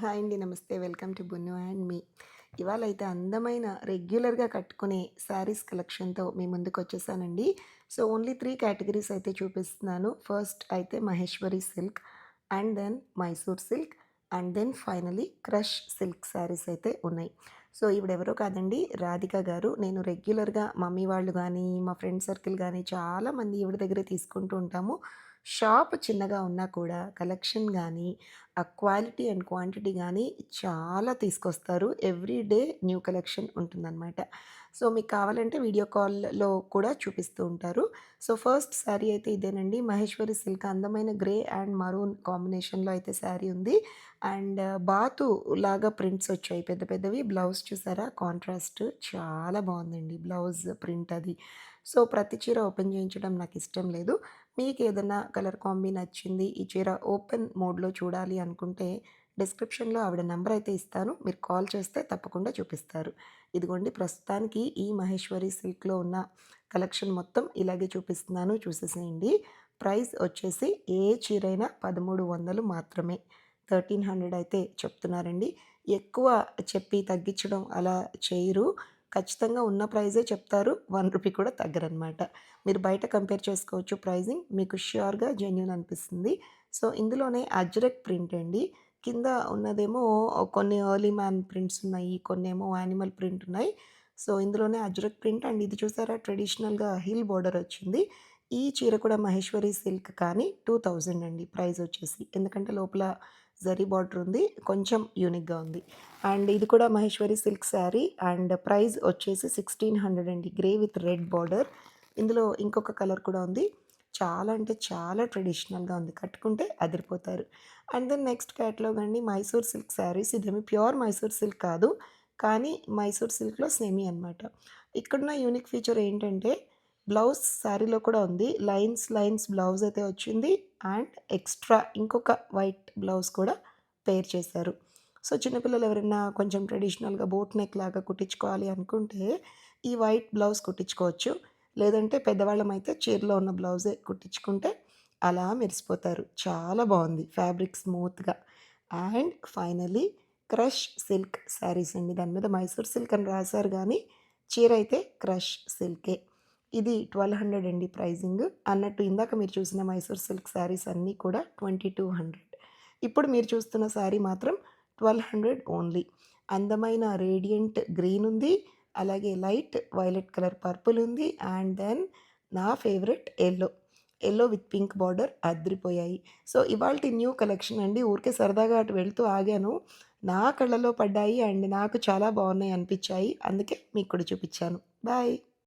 Hi అండి నమస్తే. Welcome to Bunnu and me. ఇవాళ అయితే అందమైన రెగ్యులర్గా కట్టుకునే శారీస్ కలెక్షన్తో మీ ముందుకు వచ్చేసానండి సో ఓన్లీ త్రీ కేటగిరీస్ అయితే చూపిస్తున్నాను. ఫస్ట్ అయితే Maheshwari silk and then Mysore silk and then finally crush silk saris అయితే ఉన్నాయి. సో ఎవరో కాదండి రాధిక గారు. నేను రెగ్యులర్గా మమ్మీ వాళ్ళు కానీ మా ఫ్రెండ్ సర్కిల్ కానీ చాలామంది ఈవిడ దగ్గరే తీసుకుంటూ ఉంటాము. షాప్ చిన్నగా ఉన్నా కూడా కలెక్షన్ కానీ ఆ క్వాలిటీ అండ్ క్వాంటిటీ కానీ చాలా తీసుకొస్తారు. ఎవ్రీ డే న్యూ కలెక్షన్ ఉంటుందన్నమాట. సో మీకు కావాలంటే వీడియో కాల్లో కూడా చూపిస్తూ ఉంటారు. సో ఫస్ట్ శారీ అయితే ఇదేనండి. మహేశ్వరి సిల్క్ అందమైన గ్రే అండ్ మరూన్ కాంబినేషన్లో అయితే శారీ ఉంది. అండ్ బాతు లాగా ప్రింట్స్ వచ్చాయి. పెద్ద పెద్దవి. బ్లౌజ్ చూసారా? కాంట్రాస్ట్ చాలా బాగుందండి. బ్లౌజ్ ప్రింట్ అది. సో ప్రతి చీర ఓపెన్ చేయించడం నాకు ఇష్టం లేదు. మీకు ఏదైనా కలర్ కాంబి నచ్చింది ఈ చీర ఓపెన్ మోడ్లో చూడాలి అనుకుంటే డిస్క్రిప్షన్లో ఆవిడ నెంబర్ అయితే ఇస్తాను. మీరు కాల్ చేస్తే తప్పకుండా చూపిస్తారు. ఇదిగోండి ప్రస్తుతానికి ఈ మహేశ్వరి సిల్క్లో ఉన్న కలెక్షన్ మొత్తం ఇలాగే చూపిస్తున్నాను. చూసేసేయండి. ప్రైస్ వచ్చేసి ఏ చీరైనా పదమూడు వందలు మాత్రమే. థర్టీన్ హండ్రెడ్ అయితే చెప్తున్నారండి. ఎక్కువ చెప్పి తగ్గించడం అలా చేయరు. ఖచ్చితంగా ఉన్న ప్రైజే చెప్తారు. వన్ రూపీ కూడా తగ్గరనమాట మీరు బయట కంపేర్ చేసుకోవచ్చు ప్రైజింగ్ మీకు ష్యూర్గా జెన్యున్ అనిపిస్తుంది. సో ఇందులోనే అజ్రక్ ప్రింట్ అండి. కింద ఉన్నదేమో కొన్ని ఎర్లీ మ్యాన్ ప్రింట్స్ ఉన్నాయి కొన్ని ఏమో యానిమల్ ప్రింట్ ఉన్నాయి. సో ఇందులోనే అజ్రక్ ప్రింట్ అండ్ ఇది చూసారా ట్రెడిషనల్గా హిల్ బోర్డర్ వచ్చింది. ఈ చీర కూడా మహేశ్వరి సిల్క్ కానీ టూ థౌజండ్ అండి ప్రైస్ వచ్చేసి. ఎందుకంటే లోపల జరీ బార్డర్ ఉంది కొంచెం యూనిక్గా ఉంది. అండ్ ఇది కూడా Maheshwari silk sari. And price వచ్చేసి సిక్స్టీన్ హండ్రెడ్ అండి గ్రే విత్ రెడ్ బార్డర్. ఇందులో ఇంకొక కలర్ కూడా ఉంది. చాలా అంటే చాలా ట్రెడిషనల్గా ఉంది కట్టుకుంటే అదిరిపోతారు. అండ్ దెన్ నెక్స్ట్ క్యాటలాగ్ అండి మైసూర్ సిల్క్ శారీస్ ఇదేమి ప్యూర్ మైసూర్ సిల్క్ కాదు కానీ మైసూర్ సిల్క్లో సెమీ అనమాట ఇక్కడున్న యూనిక్ ఫీచర్ ఏంటంటే బ్లౌజ్ శారీలో కూడా ఉంది. లైన్స్ లైన్స్ బ్లౌజ్ అయితే వచ్చింది. అండ్ ఎక్స్ట్రా ఇంకొక వైట్ బ్లౌజ్ కూడా పేర్ చేశారు. సో చిన్నపిల్లలు ఎవరైనా కొంచెం ట్రెడిషనల్గా బోట్ నెక్ లాగా కుట్టించుకోవాలి అనుకుంటే ఈ వైట్ బ్లౌజ్ కుట్టించుకోవచ్చు. లేదంటే పెద్దవాళ్ళం అయితే చీరలో ఉన్న బ్లౌజే కుట్టించుకుంటే అలా మెరిసిపోతారు. చాలా బాగుంది. ఫ్యాబ్రిక్ స్మూత్గా. And finally crush silk saris అండి. దాని మీద మైసూర్ సిల్క్ అని రాశారు కానీ చీర అయితే క్రష్ సిల్కే. ఇది ట్వెల్వ్ హండ్రెడ్ అండి ప్రైజింగ్ అన్నట్టు ఇందాక మీరు చూసిన మైసూర్ సిల్క్ శారీస్ అన్నీ కూడా ట్వంటీ టూ హండ్రెడ్. ఇప్పుడు మీరు చూస్తున్న శారీ మాత్రం ట్వెల్వ్ హండ్రెడ్ ఓన్లీ. అందమైన రేడియంట్ గ్రీన్ ఉంది అలాగే లైట్ వైలెట్ కలర్ పర్పుల్ ఉంది అండ్ దెన్ నా favourite yellow. Yellow with pink border అద్రిపోయాయి so ఇవాళ న్యూ కలెక్షన్ అండి. ఊరికే సరదాగా అటు వెళ్తూ ఆగాను. నా కళ్ళలో పడ్డాయి అండ్ నాకు చాలా బాగున్నాయి అనిపించాయి. అందుకే మీకు కూడా చూపించాను. బాయ్!